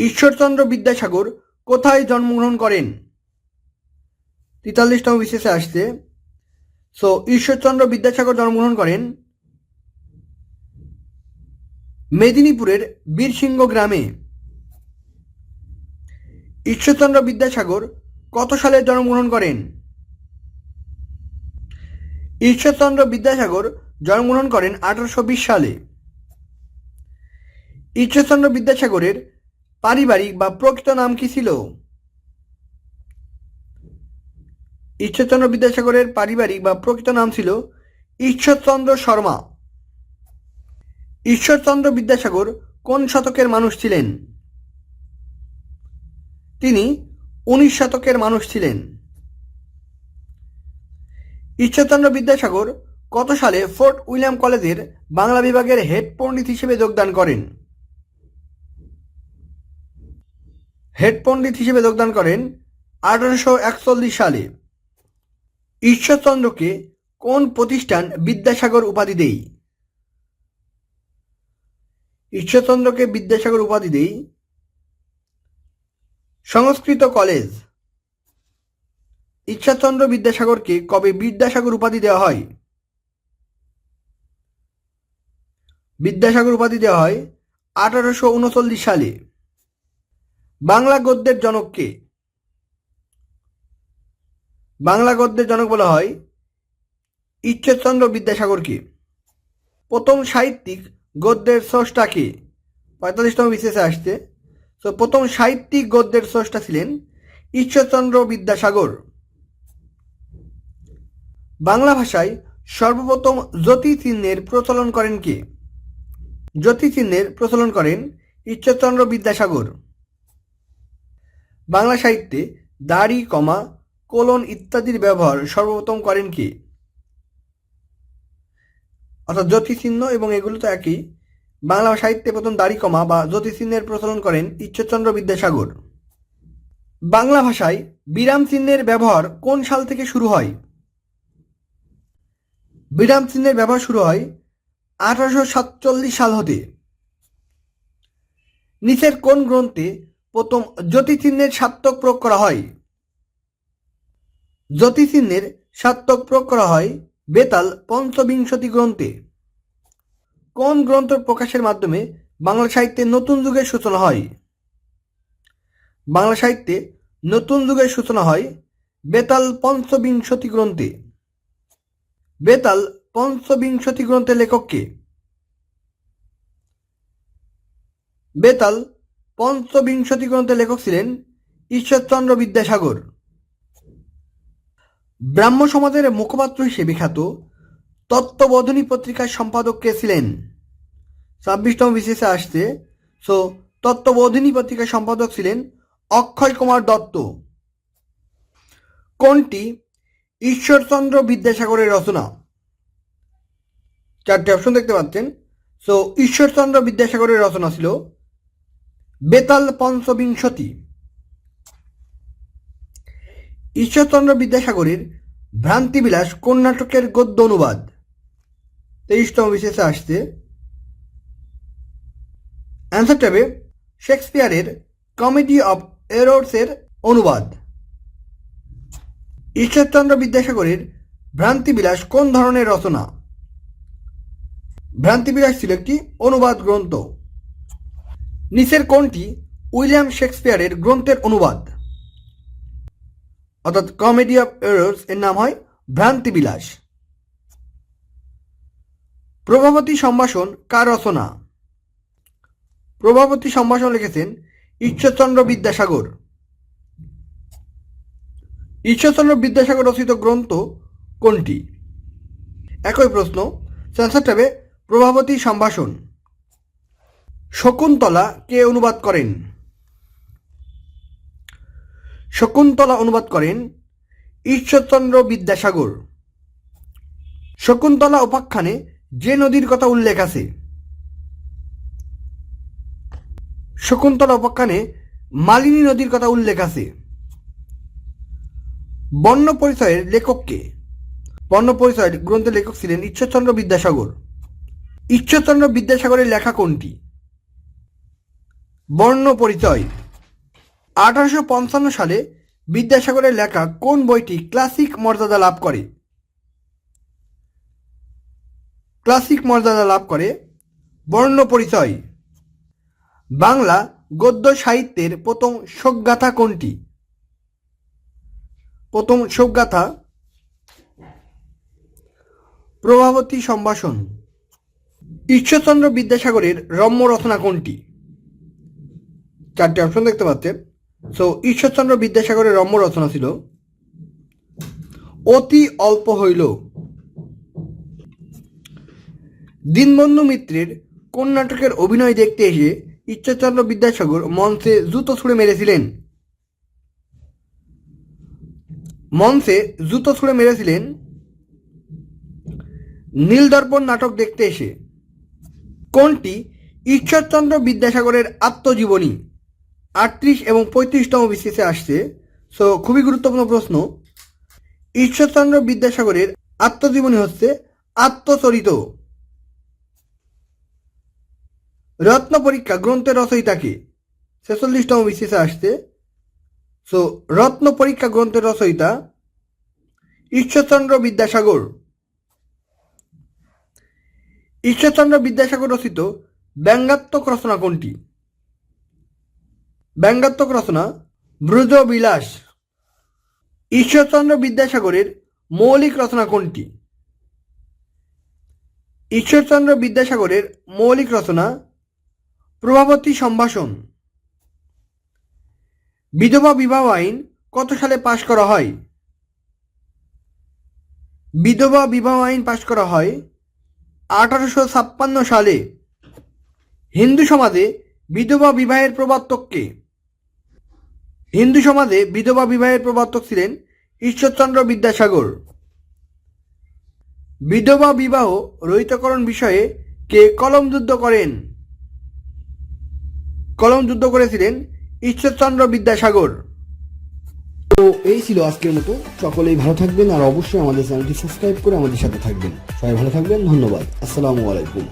ঈশ্বরচন্দ্র বিদ্যাসাগর কোথায় জন্মগ্রহণ করেন? তেতাল্লিশতম বিশেষে আসছে। সো ঈশ্বরচন্দ্র বিদ্যাসাগর জন্মগ্রহণ করেন মেদিনীপুরের বীরসিংহ গ্রামে। ঈশ্বরচন্দ্র বিদ্যাসাগর কত সালে জন্মগ্রহণ করেন? ঈশ্বরচন্দ্র বিদ্যাসাগর জন্মগ্রহণ করেন আঠারোশো বিশ সালে। ঈশ্বরচন্দ্র বিদ্যাসাগরের পারিবারিক বা প্রকৃত নাম কি ছিল? ঈশ্বরচন্দ্র বিদ্যাসাগরের পারিবারিক বা প্রকৃত নাম ছিল ঈশ্বরচন্দ্র শর্মা। ঈশ্বরচন্দ্র বিদ্যাসাগর কোন শতকের মানুষ ছিলেন? তিনি উনিশ শতকের মানুষ ছিলেন। ঈশ্বরচন্দ্র বিদ্যাসাগর কত সালে ফোর্ট উইলিয়াম কলেজের বাংলা বিভাগের হেড পণ্ডিত হিসেবে যোগদান করেন? হেড পণ্ডিত হিসেবে যোগদান করেন আঠারোশো একচল্লিশ সালে। ঈশ্বরচন্দ্রকে কোন প্রতিষ্ঠান বিদ্যাসাগর উপাধি দেই ঈশ্বরচন্দ্রকে বিদ্যাসাগর উপাধি দেই সংস্কৃত কলেজ। ঈশ্বরচন্দ্র বিদ্যাসাগরকে কবে বিদ্যাসাগর উপাধি দেওয়া হয়? বিদ্যাসাগর উপাধি দেওয়া হয় আঠারোশো উনচল্লিশ সালে। বাংলা গদ্যের জনককে বাংলা গদ্যের জনক বলা হয় ঈশ্বরচন্দ্র বিদ্যাসাগরকে প্রথম সাহিত্যিক গদ্যের স্রষ্টাকে পঁয়তাল্লিশতম বিশেষে আসছে। তো প্রথম সাহিত্যিক গদ্যের স্রষ্টা ছিলেন ঈশ্বরচন্দ্র বিদ্যাসাগর। বাংলা ভাষায় সর্বপ্রথম জ্যোতি চিহ্নের প্রচলন করেন কে? জ্যোতি চিহ্নের প্রচলন করেন ঈশ্বরচন্দ্র বিদ্যাসাগর। বাংলা সাহিত্যে দাড়ি, কমা, কোলন ইত্যাদির ব্যবহার সর্বপ্রথম করেন কে? অর্থাৎ জ্যোতিচিহ্ন এবং এগুলো তো একই। বাংলা সাহিত্যে প্রথম দাড়ি, কমা বা জ্যোতিচিহ্নের প্রচলন করেন ঈশ্বরচন্দ্র বিদ্যাসাগর। বাংলা ভাষায় বিরাম চিহ্নের ব্যবহার কোন সাল থেকে শুরু হয়? বিরাম চিহ্নের ব্যবহার শুরু হয় আঠারোশো সাতচল্লিশ সাল হতে। নিচের কোন গ্রন্থে প্রথম জ্যোতিচিহ্নের সার্থক প্রয়োগ করা হয়। জ্যোতিচিহ্নের সার্থক প্রয়োগ করা হয় বেতাল পঞ্চবিংশতি গ্রন্থে। কোন গ্রন্থ প্রকাশের মাধ্যমে বাংলা সাহিত্যে নতুন যুগের সূচনা হয়? বাংলা সাহিত্যে নতুন যুগের সূচনা হয় বেতাল পঞ্চবিংশতি গ্রন্থে। বেতাল পঞ্চবিংশতি গ্রন্থের লেখককে বেতাল পঞ্চবিংশতি গ্রন্থের লেখক ছিলেন ঈশ্বরচন্দ্র বিদ্যাসাগর। ব্রাহ্ম সমাজের মুখপাত্র হিসেবে খ্যাত তত্ত্ববোধনী পত্রিকার সম্পাদক কে ছিলেন? ছাব্বিশতম বিশেষে আসছে। সো তত্ত্ববোধিনী পত্রিকার সম্পাদক ছিলেন অক্ষয় কুমার দত্ত। কোনটি? ঈশ্বরচন্দ্র বিদ্যাসাগরের রচনা। চারটি অপশন দেখতে পাচ্ছেন। সো ঈশ্বরচন্দ্র বিদ্যাসাগরের রচনা ছিল বেতাল পঞ্চবিংশতি। ঈশ্বরচন্দ্র বিদ্যাসাগরের ভ্রান্তিবিলাস কোন নাটকের গদ্য অনুবাদ। তেইশতম বিশেষে আসছে। অ্যান্সারটা হবে শেক্সপিয়ারের কমেডি অফ এরোর্সের অনুবাদ। ঈশ্বরচন্দ্র বিদ্যাসাগরের ভ্রান্তিবিলাস কোন ধরনের রচনা? ভ্রান্তিবিলাস ছিল একটি অনুবাদ গ্রন্থ। নিচের কোনটি উইলিয়াম শেক্সপিয়ারের গ্রন্থের অনুবাদ। অর্থাৎ কমেডি অফ এরর্স এর নাম হয় ভ্রান্তিবিলাস। প্রভাবতী সম্ভাষণ কার রচনা? প্রভাবতী সম্ভাষণ লিখেছেন ঈশ্বরচন্দ্র বিদ্যাসাগর। ঈশ্বরচন্দ্র বিদ্যাসাগর রচিত গ্রন্থ কোনটি? একই প্রশ্ন সেন্সারটা হবে প্রভাবতী সম্ভাষণ। শকুন্তলা কে অনুবাদ করেন? শকুন্তলা অনুবাদ করেন ঈশ্বরচন্দ্র বিদ্যাসাগর। শকুন্তলা উপাখ্যানে যে নদীর কথা উল্লেখ আছে, শকুন্তলা উপাখ্যানে মালিনী নদীর কথা উল্লেখ আছে। বর্ণ পরিচয়ের লেখককে বর্ণ পরিচয়ের গ্রন্থের লেখক ছিলেন ঈশ্বরচন্দ্র বিদ্যাসাগর। ঈশ্বরচন্দ্র বিদ্যাসাগরের লেখা কোনটি? বর্ণ পরিচয় আঠারোশো পঞ্চান্ন সালে বিদ্যাসাগরের লেখা কোন বইটি ক্লাসিক মর্যাদা লাভ করে? ক্লাসিক মর্যাদা লাভ করে বর্ণ পরিচয় বাংলা গদ্য সাহিত্যের প্রথম শোকগাথা কোনটি? প্রথম শোকগাথা। প্রভাবতী সম্ভাষণ। ঈশ্বরচন্দ্র বিদ্যাসাগরের রম্য রচনা কোনটি? চারটি অপশন দেখতে পাচ্ছেন। সো ঈশ্বরচন্দ্র বিদ্যাসাগরের রম্য রচনা ছিল, অতি অল্প হইল। দীনবন্ধু মিত্রের কোন নাটকের অভিনয় দেখতে এসে ঈশ্বরচন্দ্র বিদ্যাসাগর মঞ্চে জুতো ছুঁড়ে মেরেছিলেন। মঞ্চে জুতো ছুঁড়ে মেরেছিলেন নীলদর্পণ নাটক দেখতে এসে। কোনটি? ঈশ্বরচন্দ্র বিদ্যাসাগরের আত্মজীবনী। আটত্রিশ এবং পঁয়ত্রিশতম বিসিসে আসছে। সো খুবই গুরুত্বপূর্ণ প্রশ্ন। ঈশ্বরচন্দ্র বিদ্যাসাগরের আত্মজীবনী হচ্ছে আত্মচরিত। রত্ন পরীক্ষা, গ্রন্থের রচয়িতাকে ছেচল্লিশতম বিসিসে আসছে। সো রত্ন পরীক্ষা, গ্রন্থের রচয়িতা ঈশ্বরচন্দ্র বিদ্যাসাগর। ঈশ্বরচন্দ্র বিদ্যাসাগর রচিত ব্যঙ্গাত্মক রচনা কোনটি? ব্যঙ্গাত্মক রচনা ব্রজ বিলাস। ঈশ্বরচন্দ্র বিদ্যাসাগরের মৌলিক রচনা কোনটি? ঈশ্বরচন্দ্র বিদ্যাসাগরের মৌলিক রচনা প্রভাবতী সম্ভাষণ। বিধবা বিবাহ আইন কত সালে পাশ করা হয়? বিধবা বিবাহ আইন পাশ করা হয় আঠারোশো ছাপ্পান্ন সালে। হিন্দু সমাজে বিধবা বিবাহের প্রবর্তককে হিন্দু সমাজে বিধবা বিবাহের প্রবর্তক ছিলেন ঈশ্বরচন্দ্র বিদ্যাসাগর। বিধবা বিবাহ রহিতকরণ বিষয়ে কে কলম যুদ্ধ করেন? কলম যুদ্ধ করেছিলেন ঈশ্বরচন্দ্র বিদ্যাসাগর। তো এই ছিল আজকের মতো। সকলেই ভালো থাকবেন আর অবশ্যই আমাদের চ্যানেলটি সাবস্ক্রাইব করে আমাদের সাথে থাকবেন। সবাই ভালো থাকবেন, ধন্যবাদ। আসসালামু আলাইকুম।